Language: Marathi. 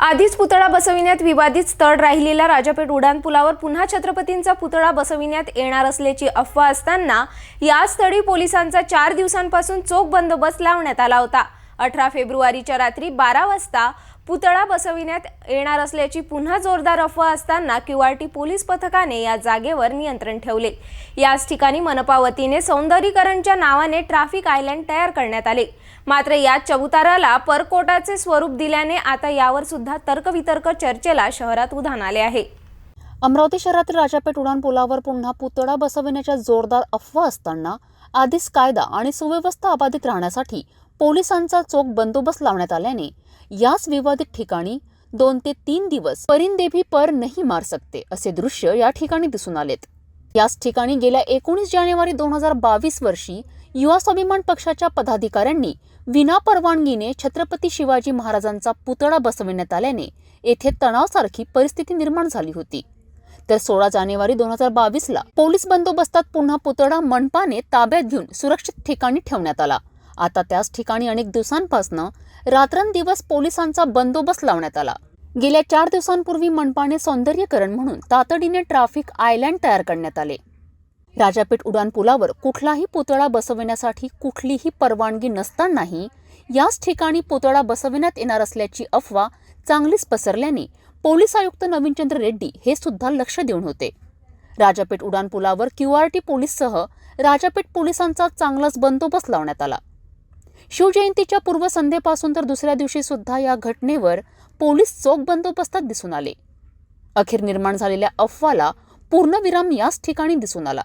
आधीच पुतळा बसविण्यात विवादित स्थळ राहिलेल्या राजापेठ उड्डाणपुलावर पुन्हा छत्रपतींचा पुतळा बसविण्यात येणार असल्याची अफवा असताना या स्थळी पोलिसांचा चार दिवसांपासून चोख बंदोबस्त लावण्यात आला होता. अठरा फेब्रुवारीच्या रात्री बारा वाजता पुतळा बसविण्यात येणार असल्याची पुन्हा जोरदार अफवा असताना क्यूआरटी पोलीस पथकाने या जागेवर नियंत्रण ठेवले. याच ठिकाणी मनपा वतीने सौंदर्यीकरणच्या नावाने ट्रॅफिक आयलँड तयार करण्यात आले. मात्र या चबुताराला परकोटाचे स्वरूप दिल्याने आता यावर सुद्धा तर्कवितर्क चर्चेला शहरात उधाण आले आहे. अमरावती शहरातील राजापेठ उड्डाण पुलावर पुन्हा पुतळा बसविण्याच्या जोरदार अफवा असताना आधीच कायदा आणि सुव्यवस्था अबाधित राहण्यासाठी पोलिसांचा चोख बंदोबस्त लावण्यात आल्याने याच विवादित ठिकाणी दोन ते तीन दिवस परिंदेभी पर नाही मार सकते असे दृश्य या ठिकाणी दिसून आलेत. याच ठिकाणी गेल्या एकोणीस जानेवारी दोन हजार बावीस वर्षी युवा स्वाभिमान पक्षाच्या पदाधिकाऱ्यांनी विनापरवानगीने छत्रपती शिवाजी महाराजांचा पुतळा बसविण्यात आल्याने येथे तणावसारखी परिस्थिती निर्माण झाली होती. तर सोळा जानेवारी दोन हजार बावीसला पोलीस बंदोबस्तात पुन्हा पुतळा मनपाने ताब्यात घेऊन सुरक्षित ठिकाणी ठेवण्यात आला. आता त्याच ठिकाणी अनेक दिवसांपासून रात्रंदिवस पोलिसांचा बंदोबस्त लावण्यात आला. गेल्या चार दिवसांपूर्वी मनपाने सौंदर्यीकरण म्हणून तातडीने ट्रॅफिक आयलँड तयार करण्यात आले. राजापेठ उड्डाण पुलावर कुठलाही पुतळा बसविण्यासाठी कुठलीही परवानगी नसतानाही याच ठिकाणी पुतळा बसविण्यात येणार असल्याची अफवा चांगलीच पसरल्याने पोलीस आयुक्त नवीनचंद्र रेड्डी हे सुद्धा लक्ष देऊन होते. राजापेठ उड्डाणपुलावर क्यू आर टी पोलीससह राजापेठ पोलिसांचा चांगलाच बंदोबस्त लावण्यात आला. शिवजयंतीच्या पूर्वसंध्येपासून तर दुसऱ्या दिवशी सुद्धा या घटनेवर पोलीस चोख बंदोबस्तात दिसून आले. अखेर निर्माण झालेल्या अफवाला पूर्णविराम याच ठिकाणी दिसून आला.